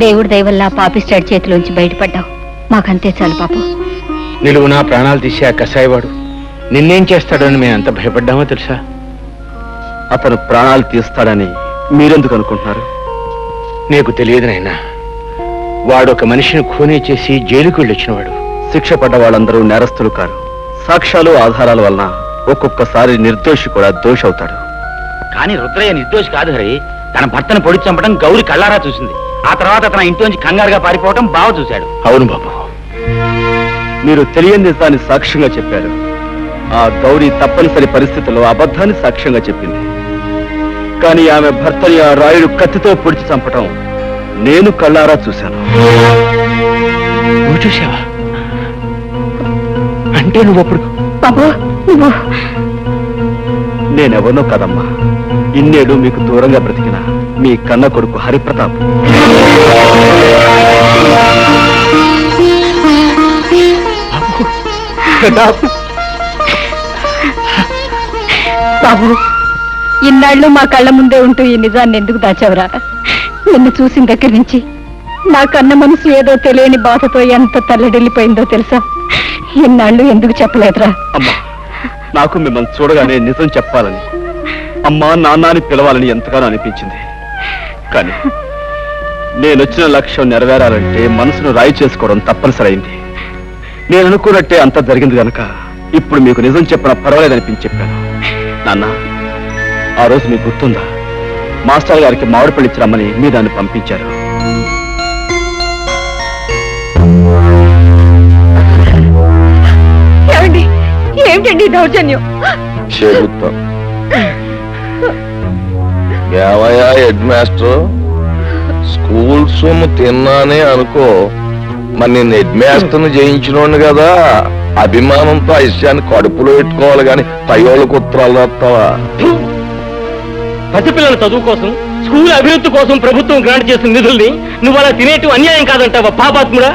దేవుడి దయవల్ల పాపిస్టాడ్ చేతిలోంచి బయటపడ్డావు. మాకంతే చాలు పాపం. నిలువునా ప్రాణాలు తీసే ఆ కసాయివాడు నిన్నేం చేస్తాడని మేము ఎంత భయపడ్డామో తెలుసా? అతను ప్రాణాలు తీస్తాడని మీరెందుకు అనుకుంటున్నారు? నీకు తెలియదు నాయనా. వాడు ఒక మనిషిని ఖూనీ చేసి జైలుకు వెళ్ళొచ్చినవాడు. శిక్ష పడ్డ వాళ్ళందరూ నేరస్తులు కారు. సాక్ష్యాలు ఆధారాల వలన ఒక్కొక్కసారి నిర్దోషి కూడా దోషి అవుతాడు కానీ రుద్రయ్య నిర్దోషి కాదు హరి. తన భర్తను పొడి చంపడం గౌరి కళ్ళారా చూసింది. ఆ తర్వాత తన ఇంట్లోంచి కంగారుగా పారిపోవడం బావ చూశాడు. అవును బాబు. మీరు తెలియని నిజాన్ని సాక్ష్యంగా చెప్పారు. ఆ గౌరీ తప్పనిసరి పరిస్థితుల్లో అబద్ధాన్ని సాక్ష్యంగా చెప్పింది. కానీ ఆమె భర్తని ఆ రాయుడు కత్తితో పొడిచి చంపటం నేను కళ్ళారా చూశాను. నువ్వు చూసావా అంటే నువ్వు అప్పుడు బాబు నువ్వు నేనెవరినో కదమ్మా. ఇన్నేడు మీకు దూరంగా బ్రతికిన. మీ కన్న కొడుకు హరిప్రతాప్. బాబు. ఇన్నాళ్ళు మా కళ్ళ ముందే ఉంటూ ఈ నిజాన్ని ఎందుకు దాచావురా? నిన్ను చూసిన దగ్గర నుంచి నా కన్న మనసు ఏదో తెలియని బాధతో ఎంత తల్లడిల్లిపోయిందో తెలుసా? ఇన్నాళ్ళు ఎందుకు చెప్పలేదురా? అమ్మా నాకు మిమ్మల్ని చూడగానే నిజం చెప్పాలని. అమ్మా నాన్న అని పిలవాలని ఎంతగానో అనిపించింది. కానీ నేనొచ్చిన లక్ష్యం నెరవేరాలంటే మనసును రాయి చేసుకోవడం తప్పనిసరైంది. నేను అనుకున్నట్టే అంత జరిగింది గనక ఇప్పుడు మీకు నిజం చెప్పిన పర్వాలేదనిపించి చెప్పాను. నాన్న ఆ రోజు మీకు గుర్తుందా? మాస్టర్ గారికి మామిడి పళ్ళు రమ్మని మీ దాన్ని పంపించారు. ఏమిటండి దౌర్జన్యం? చెబుతాం ఏమయ్యా హెడ్ మాస్టర్? స్కూల్ సొమ్ము తిన్నానే అనుకో మరి నేను హెడ్ మాస్టర్ని జయించినోండి కదా. అభిమానంతో ఆ విషయాన్ని కడుపులో పెట్టుకోవాలి కానీ పైవాళ్ళకు ఉత్తరాలు రాస్తావా? పసిపిల్లల చదువు కోసం స్కూల్ అభివృద్ధి కోసం ప్రభుత్వం గ్రాంట్ చేసిన నిధుల్ని నువ్వు అలా తినేటు అన్యాయం కాదంటావా పాపాత్ముడా?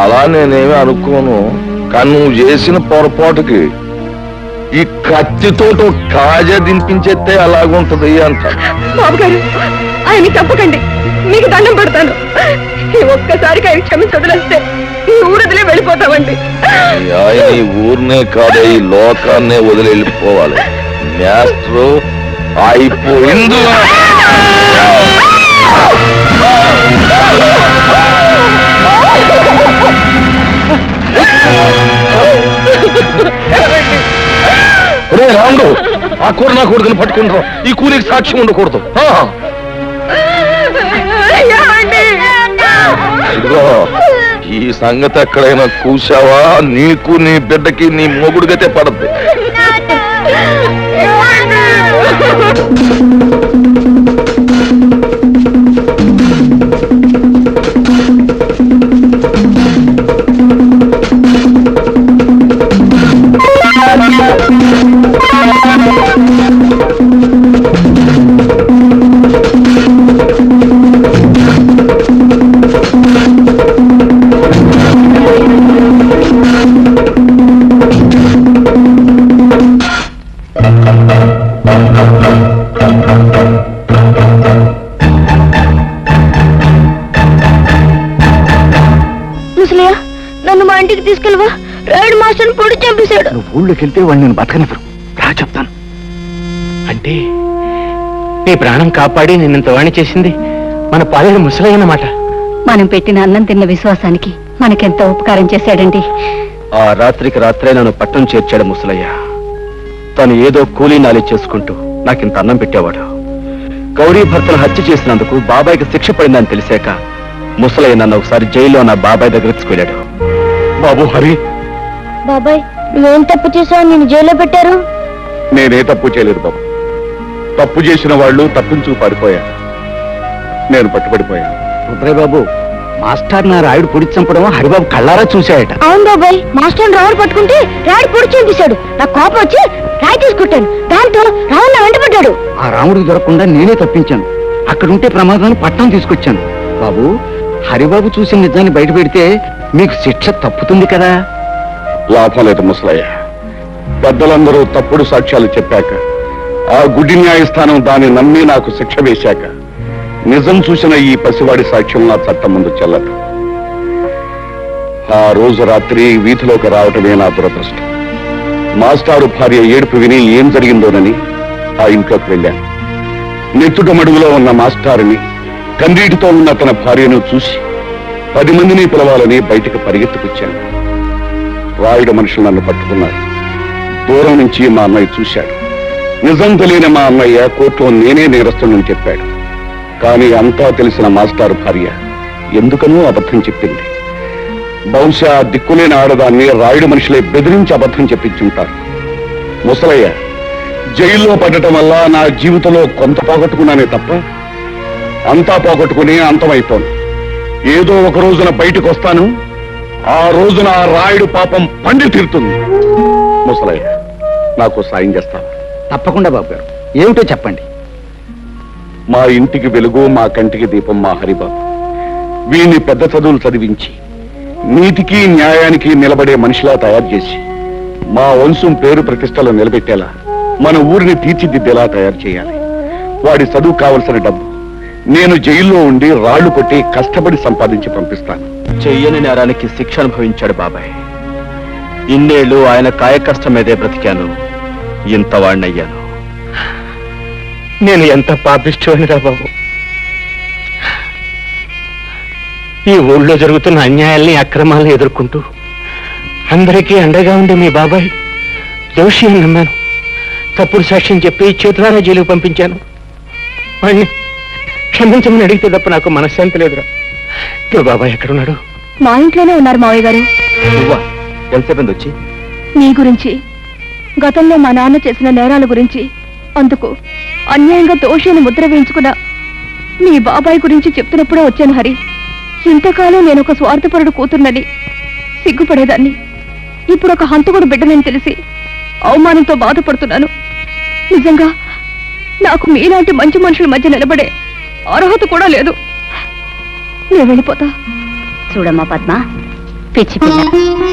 అలా నేనేమి అనుకోను. కానీ నువ్వు చేసిన పొరపాటుకి ఈ కత్తితో కాజా దింపించేస్తే అలాగుంటది అంట. బాబు గారు ఆయన తప్పకండి. మీకు దండం పెడతాను. ఈ ఒక్కసారికి ఆయన క్షమించి వదిలేస్తే ఈ ఊరదిలే వెళ్ళిపోతామండి. ఈ ఆయన ఈ ఊరినే కాదు ఈ లోకాన్నే వదిలి వెళ్ళిపోవాలి. మాస్టరు అయిపోయింది. ఆ కూర నా కొడుకుని పట్టుకుంటారు ఈ కూలికి సాక్ష్యం ఉండకూడదు. ఇదిగో ఈ సంగతి ఎక్కడైనా కూసావా నీకు నీ బిడ్డకి నీ మొగుడిగతే పడద్దు. ఊళ్ళోకి వెళ్తే వాళ్ళు నేను బతకనివ్వరు. రా చెప్తాను. అంటే నీ ప్రాణం కాపాడి నిన్నంత వాణి చేసింది మన పాలెడు ముసలయ్యన్నమాట మనం పెట్టిన అన్నం తిన్న విశ్వాసానికి మనకెంతో ఉపకారం చేశాడండి? ఆ రాత్రికి రాత్రే నన్ను పట్టణం చేర్చాడు ముసలయ్య. తను ఏదో కూలీ నాలి చేసుకుంటూ నాకింత అన్నం పెట్టేవాడు. గౌరీ భర్తను హత్య చేసినందుకు బాబాయ్కి శిక్ష పడిందని తెలిసాక ముసలయ్య నన్ను ఒకసారి జైల్లో నా బాబాయ్ దగ్గర తీసుకెళ్ళాడు. బాబు హరి. బాబాయ్ నువ్వేం తప్పు చేసావు నేను జైల్లో పెట్టారు? నేనే తప్పు చేయలేదు బాబు. తప్పు చేసిన వాళ్ళు తప్పించు పడిపోయాను నేను పట్టుబడిపోయాను. రుద్రయ్య బాబు మాస్టర్ నా రాయుడు పొడి చంపడం హరిబాబు కళ్ళారా చూశాయట. అవును బాబాయ్ మాస్టర్ రావుడు పట్టుకుంటే రాయుడు పొడి చంపేశాడు నాకు కోపం వచ్చి రాయి తీసుకుంటాను దాంతో రావుడు నా వెంటబడ్డాడు. ఆ రాముడికి దొరకకుండా నేనే తప్పించాను. అక్కడ ఉంటే ప్రమాదాన్ని పట్టణం తీసుకొచ్చాను. బాబు హరిబాబు చూసిన నిజాన్ని బయట పెడితే మీకు శిక్ష తప్పుతుంది కదా? లాభం లేదు ముసలయ్య. పెద్దలందరూ తప్పుడు సాక్ష్యాలు చెప్పాక ఆ గుడి న్యాయస్థానం దాన్ని నమ్మి నాకు శిక్ష వేశాక నిజం చూసిన ఈ పసివాడి సాక్ష్యం నా చట్టం ముందు చెల్లదు. ఆ రోజు రాత్రి వీధిలోకి రావటమే నా దురదృష్టం. మాస్టారు భార్య ఏడుపు విని ఏం జరిగిందోనని ఆ ఇంట్లోకి వెళ్ళాను. నెత్తుట మడుగులో ఉన్న మాస్టారుని కన్నీటితో ఉన్న తన భార్యను చూసి పది మందిని పిలవాలని బయటకు పరిగెత్తుకొచ్చాను. రాయుడు మనుషులు నన్ను పట్టుకున్నారు. దూరం నుంచి మా అన్నయ్య చూశాడు. నిజం తెలియని మా అన్నయ్య కోర్టులో నేనే నేరస్తుని చెప్పాడు. కానీ అంతా తెలిసిన మాస్టారు భార్య ఎందుకనో అబద్ధం చెప్పింది. బహుశా దిక్కులేని ఆడదాన్ని రాయుడు మనుషులే బెదిరించి అబద్ధం చెప్పించుంటారు. ముసలయ్య జైల్లో పడటం వల్ల నా జీవితంలో కొంత పోగొట్టుకున్నానే తప్ప అంతా పోగొట్టుకుని అంతమైపోను. ఏదో ఒక రోజున బయటకు వస్తాను ఆ రోజున ఆ రాయుడు పాపం పండి తీరుతుంది. ముసలయ్య నాకు సాయం చేస్తాను తప్పకుండా బాబు గారు ఏమిటో చెప్పండి. మా ఇంటికి వెలుగు మా కంటికి దీపం మా హరిబాబు. వీణ్ణి పెద్ద చదువులు చదివించి నీతికి న్యాయానికి నిలబడే మనిషిలా తయారు చేసి మా వంశం పేరు ప్రతిష్టలు నిలబెట్టేలా మన ఊరిని తీర్చిదిద్దేలా తయారు చేయాలి. వాడి చదువు కావలసిన డబ్బు. నేను జైల్లో ఉండి రాళ్ళు కొట్టి కష్టపడి సంపాదించి పంపిస్తాను. చెయ్యని నేరానికి శిక్ష అనుభవించాడు బాబాయ్. ఇన్నేళ్ళు ఆయన కాయకష్టం మీదే బ్రతికాను. ఇంత వాణ్ణయ్యాను నేను ఎంత పాపిష్టోనిరా బాబు? ఈ ఊళ్ళో జరుగుతున్న అన్యాయాల్ని అక్రమాలను ఎదుర్కొంటూ అందరికీ అండగా ఉండే మీ బాబాయ్ దోషి అని నమ్మాను. తప్పుడు సాక్ష్యం చెప్పి చేతులారా జైలుకు పంపించాను. వాణ్ణి క్షమించమని అడిగితే తప్ప నాకు మనశ్శాంతి లేదురా. బాబాయ్ ఎక్కడున్నాడు? మా ఇంట్లోనే ఉన్నారు మావయ్య గారు. నువ్వా? ఎంతసేపు వచ్చి? నీ గురించి గతంలో మా నాన్న చేసిన నేరాల గురించి అందుకు అన్యాయంగా దోషిని ముద్ర వేయించుకున్న మీ బాబాయ్ గురించి చెప్తున్నప్పుడే వచ్చాను హరి. ఇంతకాలం నేను ఒక స్వార్థపరుడు కూతుర్నని సిగ్గుపడేదాన్ని. ఇప్పుడు ఒక హంతకుడు బిడ్డనని తెలిసి అవమానంతో బాధపడుతున్నాను. నిజంగా నాకు మీలాంటి మంచి మనుషుల మధ్య నిలబడే అర్హత కూడా లేదు. నేను వెళ్ళిపోతా. చూడమ్మా పద్మ. పిచ్చి పిల్ల.